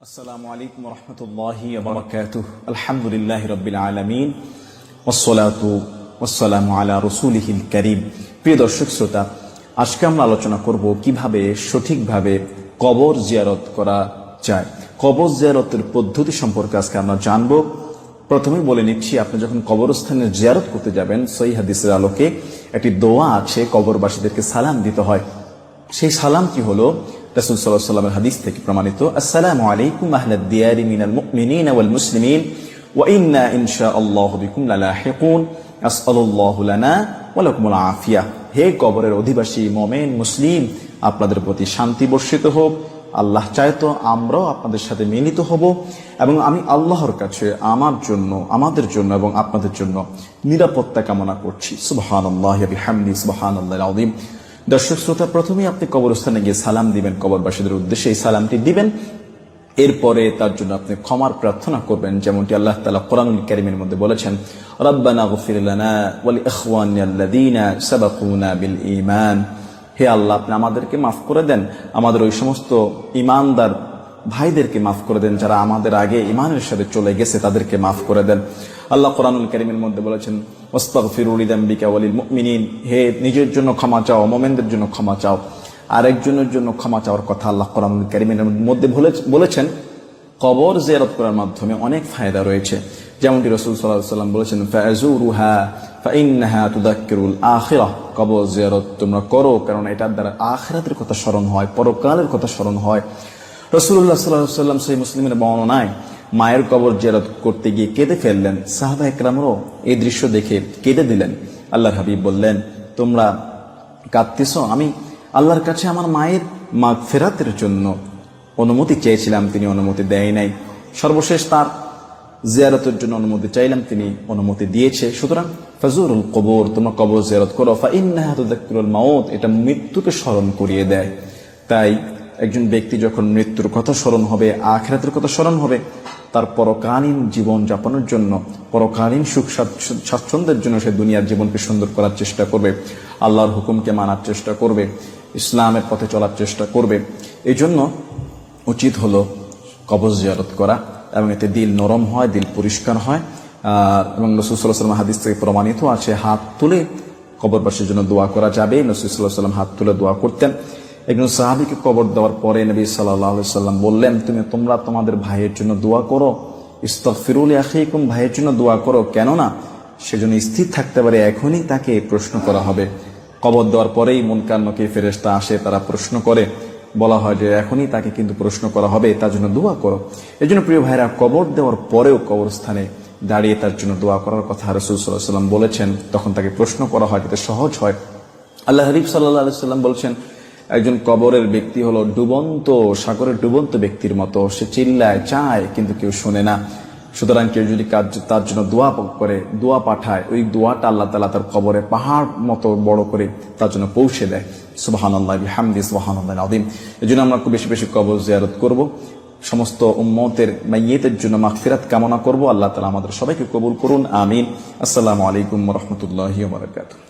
আলাইকুম শ্রোতা, আজকে আমরা আলোচনা করব কীভাবে সঠিকভাবে কবর জিয়ারত করা যায়। কবর জিয়ারতের পদ্ধতি সম্পর্কে আজকে আমরা জানব। প্রথমেই বলে নিচ্ছি, আপনি যখন কবরস্থানে জিয়ারত করতে যাবেন সই হাদিসের আলোকে একটি দোয়া আছে, কবরবাসীদেরকে সালাম দিতে হয়। সেই সালাম কি হলো রাসূল আলাইহি সাল্লামের হাদিস থেকে প্রমাণিত, আসসালামু আলাইকুম আহলাদ দিয়ারি মিনাল মুমিনিন ওয়াল মুসলিমিন, ওয়া ইন্না ইনশাআল্লাহু বিকুম লালাহিকুন, আসআলুল্লাহু লানা ওয়া লাকুমুল আফিয়া। হে কবরের অধিবাসী, মুমিন, মুসলিম, আপনাদের প্রতি শান্তি বর্ষিত হোক, আল্লাহ চায় তো আমরাও আপনাদের সাথে মিলিত হব এবং আমি আল্লাহর কাছে আমার জন্য, আমাদের জন্য এবং আপনাদের জন্য নিরাপত্তা কামনা করছি। সুবহানাল্লাহি ওয়া বিহামদি, সুবহানাল্লাহিল আযীম। দর্শক শ্রোতা, প্রথমেই আপনি কবরস্থানে গিয়ে সালাম দিবেন, কবরবাসীদের উদ্দেশ্যে এই সালামটি দিবেন। এরপরে তার জন্য আপনি ক্ষমার প্রার্থনা করবেন, যেমনটি আল্লাহ তালা কোরআনুল কারিমের মধ্যে বলেছেন, রব্বানা গফির লানা ওয়াল ইখওয়ানিয়াল্লাযীনা সাবাকুনা বিল ঈমান। হে আল্লাহ, আপনি আমাদেরকে মাফ করে দেন। আমাদের ওই সমস্ত ইমানদার ভাইদেরকে মাফ করে দেন, যারা আমাদের আগে ইমানের সাথে চলে গেছে, তাদেরকে মাফ করে দেন। আল্লাহ কোরআনুল করিমের মধ্যে বলেছেন ওস্তাক ওস্তাগফিরুলিদাম্বিকা ওয়ালিল মুমিনিন। হে নিজের জন্য ক্ষমা চাও, মোমেনদের জন্য ক্ষমা চাও। আরেকজনের জন্য ক্ষমা চাওয়ার কথা আল্লাহ কোরআনুল করিমের মধ্যে বলেছেন। কবর জিয়ারত করার মাধ্যমে অনেক ফায়দা রয়েছে। যেমনটি রসুল সাল্লাহ সাল্লাম বলেছেন তুদাক্কিরুল আখিরাহ। কবর জিয়ারত তোমরা করো, কারণ এটার দ্বারা আখিরাতের কথা স্মরণ হয়, পরকালের কথা স্মরণ হয়। রসুল্লাহ সাল্লাহ সাল্লাম সেই মুসলিমের বর্ণনায় মায়ের কবর জিয়ারত করতে গিয়ে কেঁদে ফেললেন। সাহাবা একরামরও এই দৃশ্য দেখে কেঁদে দিলেন। আল্লাহর হাবিব বললেন, তোমরা কাঁদতেছ? আমি আল্লাহর কাছে আমার মায়ের মা ফেরাতের জন্য অনুমতি চেয়েছিলাম, তিনি অনুমতি দেয় নাই। সর্বশেষ তার জিয়ারতের জন্য অনুমতি চাইলাম, তিনি অনুমতি দিয়েছে। সুতরাং ফজরুল কবর, তোমরা কবর জিয়ারত করো। ফাইন্নাহাতুল মাউত, এটা মৃত্যুকে স্মরণ করিয়ে দেয়। তাই একজন ব্যক্তি যখন মৃত্যুর কথা স্মরণ হবে, আখেরাতের কথা স্মরণ হবে, তার পরকালীন জীবন যাপনের জন্য, পরকালীন সুখ স্বাচ্ছ- স্বাচ্ছন্দ্যের জন্য সে দুনিয়ার জীবনকে সুন্দর করার চেষ্টা করবে, আল্লাহর হুকুমকে মানার চেষ্টা করবে, ইসলামের পথে চলার চেষ্টা করবে। এই জন্য উচিত হলো কবজ জিয়ারত করা এবং এতে দিল নরম হয়, দিল পরিষ্কার হয়। এবং নসুসাল্লাম হাদিস থেকে প্রমাণিত আছে, হাত তুলে কবরবাসীর জন্য দোয়া করা যাবে। নসুসাল্লাহ সাল্লাম হাত তুলে দোয়া করতেন। একজন সাহাবিকে কবর দেওয়ার পরে নবী সাল্লাহ সাল্লাম বললেন, তুমি তোমরা তোমাদের ভাইয়ের জন্য দোয়া করো। ইস্তফিরুল আখিকুম ভাইয়ের জন্য দোয়া করো। কেননা সেজন্য স্থির থাকতে পারে, এখনই তাকে প্রশ্ন করা হবে। কবর দেওয়ার পরেই মনকান্নকে ফেরেস্তা আসে, তারা প্রশ্ন করে। বলা হয় যে এখনই তাকে কিন্তু প্রশ্ন করা হবে, তার জন্য দোয়া করো। এই জন্য প্রিয় ভাইরা, কবর দেওয়ার পরেও কবরস্থানে দাঁড়িয়ে তার জন্য দোয়া করার কথা রসুল সাল্লাহ সাল্লাম বলেছেন। তখন তাকে প্রশ্ন করা হয়, যাতে সহজ হয়। আল্লাহ হরিফ সাল্লাহ সাল্লাম বলছেন একজন কবরের ব্যক্তি হলো ডুবন্ত, সাগরের ডুবন্ত ব্যক্তির মতো। সে চিল্লায়, চায়, কিন্তু কেউ শোনে না। সুতরাং কেউ যদি কাজ, তার জন্য দোয়া করে, দোয়া পাঠায়, ওই দোয়াটা আল্লাহ তালা তার কবরে পাহাড় মতো বড় করে তার জন্য পৌঁছে দেয়। সুবাহান আল্লাহ হামদি সুবাহান আল্লাহ আদিম এই জন্য আমরা খুব বেশি বেশি কবর জিয়ারত করব। সমস্ত উম্মতের মাইয়েতের জন্য মাগফিরাত কামনা করব। আল্লাহ তালা আমাদের সবাইকে কবুল করুন, আমিন। আসসালামু আলাইকুম রহমতুল্লাহ বারকাতুহ।